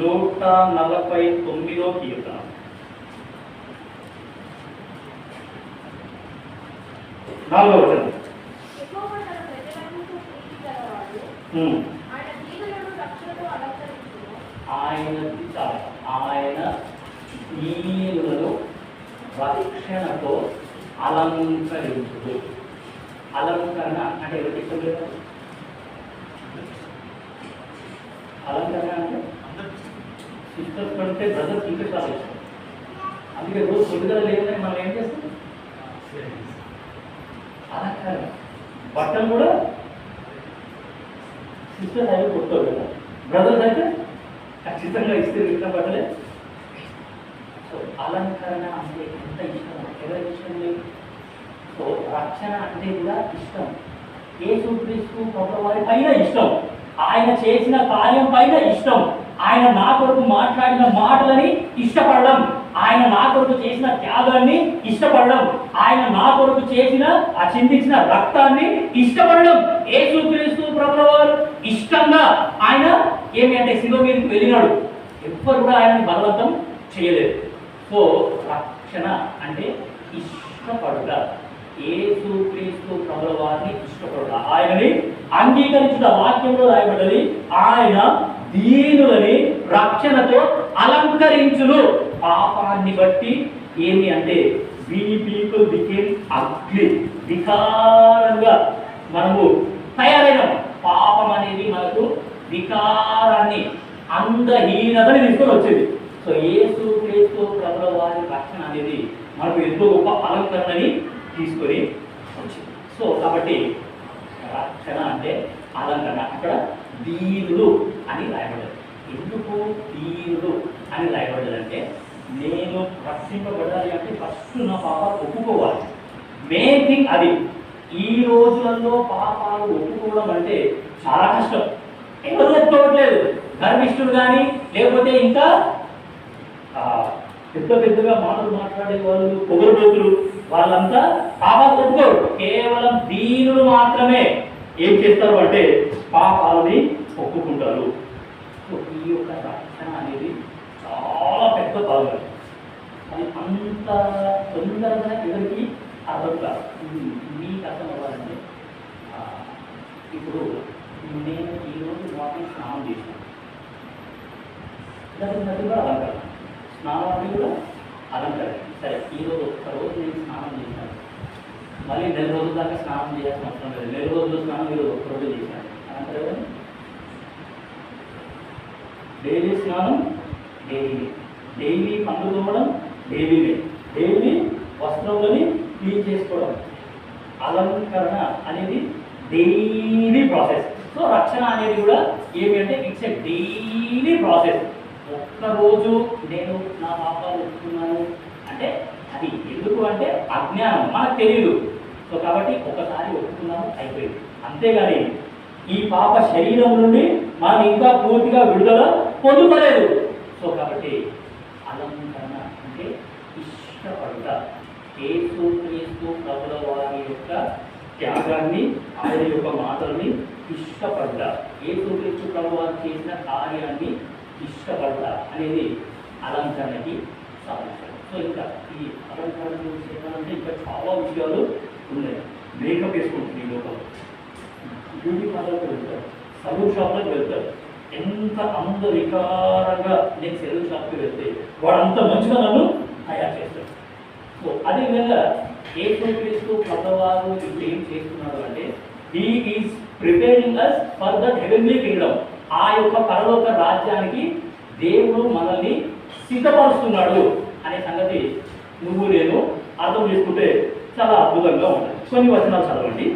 నూట నలభై తొమ్మిదో కీర్తన. నాలుగో వచనం. ఆయన ఆయన చాలు. దీనులను రక్షణతో అలంకరించుడు అలంకరణ అంటే ఎవరికి అలంకరణ అంటే సిస్టర్స్ కంటే బ్రదర్స్ క్రికెట్ చాలా ఇష్టం. అందుకే రోజు పొద్దుగల లేదని మనం ఏం చేస్తాం అలంకరణ బట్టలు కూడా సిస్టర్స్ అయితే కొట్టారు కదా. బ్రదర్స్ అయితే ఖచ్చితంగా ఇస్తే విన్న బట్టలే. సో అలంకరణ అంటే ఎంత ఇష్టం? ఎవరికి ఇష్టం లేదు సో రక్షణ అంటే కూడా ఇష్టం. ఏ ప్రభు వారి పైన ఇష్టం. ఆయన చేసిన కార్యం పైన ఇష్టం. ఆయన నా కొరకు మాట్లాడిన మాటలని ఇష్టపడడం. ఆయన నా కొరకు చేసిన త్యాగాన్ని ఇష్టపడడం. ఆయన నా కొరకు చేసిన ఆ చిందించిన రక్తాన్ని ఇష్టపడడం. ఏ చూపిస్తూ వారు ఇష్టంగా ఆయన ఏమి అంటే శిలువ మీదకి వెళ్ళినాడు. ఎవ్వరు కూడా ఆయనని బలవంతం చేయలేదు. సో రక్షణ అంటే ఇష్టపడుట. యేసుక్రీస్తు ప్రభుల వారిని ఇష్టపడుట. ఆయనని అంగీకరించిన వాక్యంలో రాయబడ్డది. ఆయన దీనులని రక్షణతో అలంకరించును. పాపాన్ని బట్టి ఏమి అంటే వీ పీపుల్ బికేమ్ అగ్ని. వికారంగా మనము తయారైనాం. పాపం అనేది మనకు వికారాన్ని అందహీనతని తీసుకొని వచ్చింది. సో ఏసు క్రీస్తు ప్రభుల వారి రక్షణ అనేది మనకు ఎంతో గొప్ప అలంకరణని తీసుకొని వచ్చింది. సో కాబట్టి రక్షణ అంటే అలంకరణ. అక్కడ దీనులు అని రాయబడ్డది. ఎందుకు దీనులు అని రాయబడ్డదంటే నేను రక్షింపబడాలి అంటే ఫస్ట్ నా పాప ఒప్పుకోవాలి. మెయిన్ థింగ్ అది. ఈ రోజులలో పాపాలు ఒప్పుకోవడం అంటే చాలా కష్టం. ఎవరు ఒప్పుకోవట్లేదు? గర్విష్ఠులు కానీ లేకపోతే ఇంకా పెద్ద పెద్దగా మాటలు మాట్లాడే వాళ్ళు పొగరుబోతులు వాళ్ళంతా పాపాలు ఒప్పుకోరు. కేవలం దీనులు మాత్రమే. ఏం చేస్తారు అంటే పాపాలని ఒప్పుకుంటారు. సో ఈ యొక్క రక్షణ అనేది చాలా పెద్ద భాగం. అది అంత తొందరగా ఎవరికి అర్థం కాదు. మీకు అర్థం అవ్వాలంటే ఇప్పుడు నేను ఈరోజు మార్నింగ్ స్నానం చేశాను. గత కూడా అలంకారం. స్నానాన్ని కూడా అలంకారం. సరే ఈరోజు ఒక్క రోజు నేను స్నానం చేశాను. మళ్ళీ నెల రోజుల దాకా స్నానం చేయాల్సిన అవసరం లేదు. నెల రోజులు స్నానం మీరు ఒక్కరోజు చేశారు. చేశాను డైలీ స్నానం డైలీ డైలీ పండ్లు తోమడం డైలీనే డైలీ వస్త్రములని క్లీన్ చేసుకోవడం. అలంకరణ అనేది డైలీ ప్రాసెస్. సో రక్షణ అనేది కూడా ఏమి అంటే ఇట్స్ ఎ డైలీ ప్రాసెస్. ఒక్కరోజు నేను నా పాపాలు ఒప్పుకున్నాను. అంటే అది ఎందుకు అంటే అజ్ఞానం. మనకు తెలియదు సో కాబట్టి ఒకసారి ఒప్పుకున్నాము అయిపోయింది. అంతేగాని ఈ పాప శరీరం నుండి మనం ఇంకా పూర్తిగా విడుదల పొందుకోలేదు. సో కాబట్టి అలంకరణ అంటే ఇష్టపడుట కేసు క్రీస్తు ప్రభుల వారి యొక్క త్యాగాన్ని ఆయన యొక్క మాటల్ని ఇష్టపడ్డ ఏసు క్రీస్తు ప్రభు వారు చేసిన కార్యాన్ని ఇష్టపడ్డ అనేది అలంకరణకి సాధించాలి సో ఇంకా ఈ అలంకరణ గురించి ఇంకా చాలా విషయాలు ఉన్నాయి. మేకప్ వేసుకుంటుంది ఈ లోపల బ్యూటీ పార్లర్కి వెళ్తారు. సలూన్ షాప్లోకి వెళ్తారు. ఎంత అంద వికారంగా నేను సెలూన్ షాప్కి వెళ్తే వాడు అంత మంచిగా నన్ను తయారు చేస్తాడు. సో అదేవిధంగా ఏ క్రీస్తు ప్రభువారు ఇప్పుడు ఏం చేస్తున్నారు అంటే he is preparing us for the heavenly kingdom ఆ యొక్క పరలోక రాజ్యానికి దేవుడు మనల్ని సిద్ధపరుస్తున్నాడు అనే సంగతి నువ్వు నేను అర్థం చేసుకుంటే చాలా అద్భుతంగా ఉంటుంది. కొన్ని వచనాలు చదవండి.